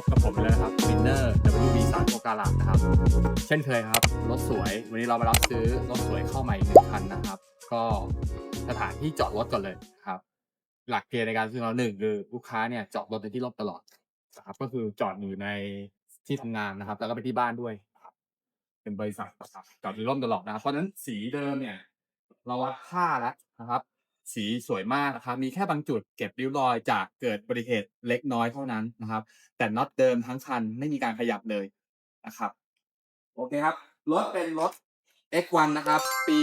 บกับผมเลยนะครับวินเนอร์ WB 3 โอกาลานะครับ เช่นเคยครับ รถสวย วันนี้เรามารับซื้อรถสวยเข้าใหม่หนึ่งคันนะครับ ก็สถานที่จอดรถก่อนเลยครับ หลักเกณฑ์ในการซื้อเราหนึ่งคือลูกค้าเนี่ยจอดรถในที่ร่มตลอดนะครับ ก็คือจอดอยู่ในที่ทำงานนะครับ แล้วก็ไปที่บ้านด้วยครับเป็นบริษัทนะครับจอดในร่มตลอดนะครับเพราะฉะนั้นสีเดิมเนี่ย เราวัดค่าแล้วนะครับ สีสวยมากนะครับ มีแค่บางจุดเก็บริ้วรอยจากเกิดอุบัติเหตุเล็กน้อยเท่านั้นนะครับ แต่น็อตเดิมทั้งคันไม่มีการขยับเลยนะครับ โอเคครับ รถเป็นรถ X1 นะครับ ปี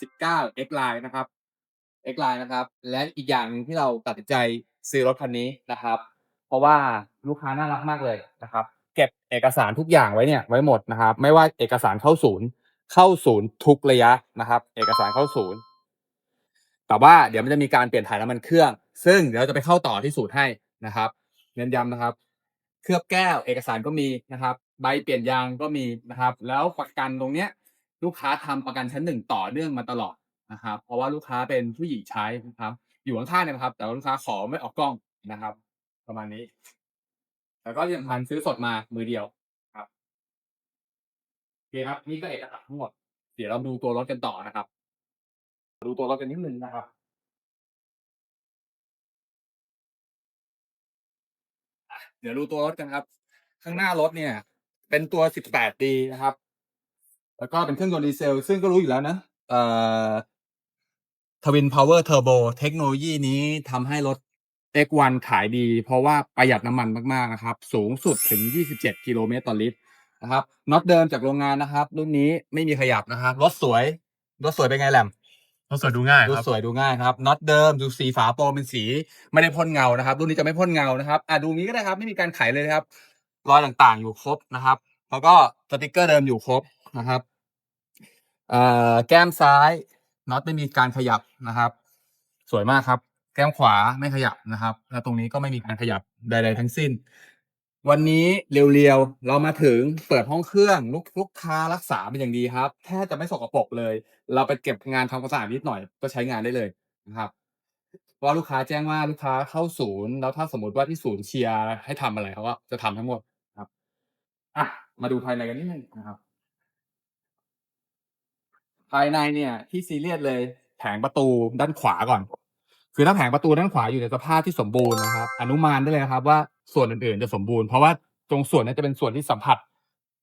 2019 X Line นะครับ X Line นะครับ และอีกอย่างหนึ่งที่เราตัดสินใจซื้อรถคันนี้นะครับ เพราะว่าลูกค้าน่ารักมากเลยนะครับ เก็บเอกสารทุกอย่างไว้เนี่ยไว้หมดนะครับ ไม่ว่าเอกสารเข้าศูนย์ เข้าศูนย์ทุกระยะนะครับ เอกสารเข้าศูนย์ แต่ว่าเดี๋ยวมันจะมีการเปลี่ยนถ่ายน้ำมันเครื่อง ซึ่งเดี๋ยวเราจะไปเข้าต่อที่ศูนย์ให้นะครับ เน้นย้ำนะครับ เคลือบแก้วเอกสารก็มีนะครับ ใบเปลี่ยนยางก็มีนะครับ แล้วประกันตรงเนี้ย ลูกค้าทำประกันชั้นหนึ่งต่อเนื่องมาตลอดนะครับ เพราะว่าลูกค้าเป็นผู้หญิงใช้นะครับ อยู่ข้างๆเนี่ยนะครับ แต่ลูกค้าขอไม่ออกกล้องนะครับ ประมาณนี้ แล้วก็ที่สำคัญซื้อสดมามือเดียวครับโอเคครับนี่ก็เอกสารทั้งหมดเดี๋ยวเราดูตัวรถกันต่อนะครับ ดูตัวรถกันนิดนึงนะครับเดี๋ยวดูตัวรถกันครับ ข้างหน้ารถเนี่ย เป็นตัว 18D นะครับ แล้วก็เป็นเครื่องยนต์ดีเซล ซึ่งก็รู้อยู่แล้วนะเอ่อ Twin Power Turbo เทคโนโลยีนี้ทำให้รถ X1 ขายดี เพราะว่าประหยัดน้ำมันมากๆนะครับ สูงสุดถึง 27 กิโลเมตรต่อลิตรนะครับน็อตเดิมจากโรงงานนะครับ รุ่นนี้ไม่มีขยับนะครับรถสวยรถสวยเป็นไงแหลม รถสวยดูง่ายดูครับสวยดูง่ายครับน็อตเดิมดูสีฝาโปรเป็นสีไม่ได้พ่นเงานะครับรุ่นนี้จะไม่พ่นเงานะครับอะดูนี้ก็ได้ครับไม่มีการไขเลยนะครับรอยต่างๆ อยู่ครบนะครับ แล้วก็สติกเกอร์เดิมอยู่ครบนะครับเอ่อแก้มซ้ายน็อตไม่มีการขยับนะครับ สวยมากครับ แก้มขวาไม่ขยับนะครับ แล้วตรงนี้ก็ไม่มีการขยับใด ๆ ทั้งสิ้น วันนี้เรียวๆ เรามาถึงเปิดห้องเครื่องลูกลูกค้ารักษาเป็นอย่างดีครับ แทบจะไม่สกปรกเลย เราไปเก็บงานทำความสะอาดนิดหน่อยก็ใช้งานได้เลยนะครับว่าลูกค้าแจ้งว่าลูกค้าเข้าศูนย์แล้วถ้าสมมติว่าที่ศูนย์เชียร์ให้ทำอะไรเขาก็จะทำทั้งหมดครับอะมาดูภายในกันนิดนึงนะครับ ภายในเนี่ย ที่ซีเรียสเลย แผงประตูด้านขวาก่อน คือถ้าแผงประตูด้านขวาอยู่ในสภาพที่สมบูรณ์นะครับ อนุมานได้เลยครับว่า ส่วนอื่นๆ จะสมบูรณ์เพราะว่าตรงส่วนนี้จะเป็นส่วนที่สัมผัส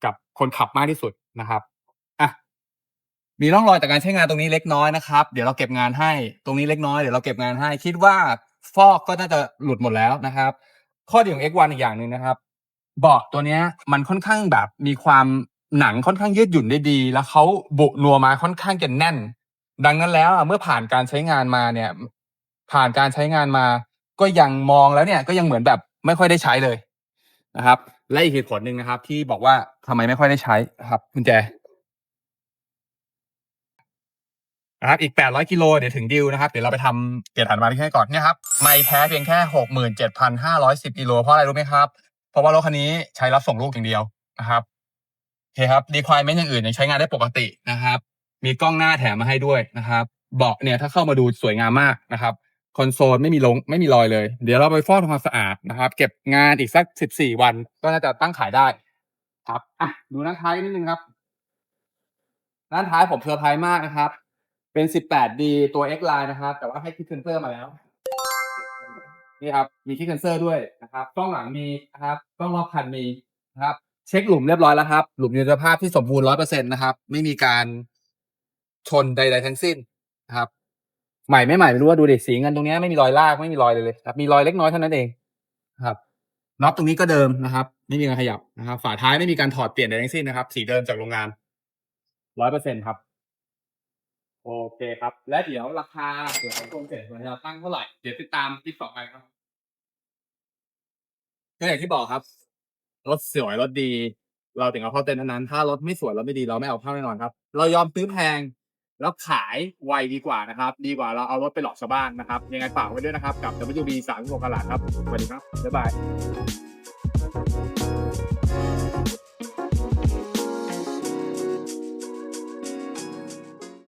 กับคนขับมากที่สุดนะครับอะมีร่องรอยจากการใช้งานตรงนี้เล็กน้อยนะครับ เดี๋ยวเราเก็บงานให้ตรงนี้เล็กน้อยเดี๋ยวเราเก็บงานให้ คิดว่าฟอกก็น่าจะหลุดหมดแล้วนะครับ ข้อดีของ X1 อีกอย่างหนึ่งนะครับเบาะตัวเนี้ยมันค่อนข้างแบบมีความหนังค่อนข้างยืดหยุ่นได้ดี แล้วเขาบุนัวมาค่อนข้างจะแน่น ดังนั้นแล้วอะเมื่อผ่านการใช้งานมาเนี่ย ผ่านการใช้งานมา ก็ยังมองแล้วเนี่ยก็ยังเหมือนแบบ ไม่ค่อยได้ใช้เลยนะครับ และอีกเหตุผลหนึ่งนะครับ ที่บอกว่าทำไมไม่ค่อยได้ใช้ครับคุณแจนะครับอีก 800 กิโลเดี๋ยวถึงดิวนะครับ เดี๋ยวเราไปทำเกียรติฐานมาที่ให้ก่อนเนี่ยครับ ไม่แท้เพียงแค่ 67,510 กิโลเพราะอะไรรู้ไหมครับ เพราะว่ารถคันนี้ใช้รับส่งลูกอย่างเดียวนะครับโอเคครับดีควายเมนอย่างอื่นยังใช้งานได้ปกตินะครับ มีกล้องหน้าแถมมาให้ด้วยนะครับ เบาะเนี่ยถ้าเข้ามาดูสวยงามมากนะครับ คอนโซลไม่มีลงไม่มีรอยเลย เดี๋ยวเราไปฟอกทำความสะอาดนะครับ เก็บงานอีกสัก14วันก็น่าจะตั้งขายได้ ครับอะดูด้านท้ายนิดนึงครับด้านท้ายผมเซอร์ไพรส์มากนะครับ เป็น 18D ตัว X Line นะครับ แต่ว่าให้คิดเซนเซอร์มาแล้ว นี่ครับ มีคิดเซนเซอร์ด้วยนะครับกล้องหลังมีนะครับกล้องรอบคันมีนะครับ เช็คหลุมเรียบร้อยแล้วครับ หลุมอยู่ในสภาพที่สมบูรณ์ร้อยเปอร์เซ็นต์นะครับ ไม่มีการชนใด ๆ ทั้งสิ้นนะครับ ใหม่ไม่ใหม่ไม่รู้ว่าดูเดิสีเงินตรงนี้ไม่มีรอยลากไม่มีรอยเลยเลยครับมีรอยเล็กน้อยเท่านั้นเองครับน็อตตรงนี้ก็เดิมนะครับ ไม่มีการขยับนะครับ ฝาท้ายไม่มีการถอดเปลี่ยนใดทั้งสิ้นนะครับ สีเดิมจากโรงงานร้อยเปอร์เซ็นต์ครับ โอเคครับ และเดี๋ยวราคาเดี๋ยวของโครงเสร็จเราจะตั้งเท่าไหร่เดี๋ยวติดตามคลิปต่อไปครับก็อย่างที่บอกครับรถสวยรถดี เราถึงเอาเข้าเต็นท์เท่านั้น ถ้ารถไม่สวยรถไม่ดีเราไม่เอาเข้าแน่นอนครับ เรายอมซื้อแพง แล้วขายไวดีกว่านะครับ ดีกว่าเราเอารถไปหลอกชาวบ้านนะครับ ยังไงฝากไว้ด้วยนะครับ กับ WB 3 6กระหลาดครับสวัสดีครับ บ๊ายบาย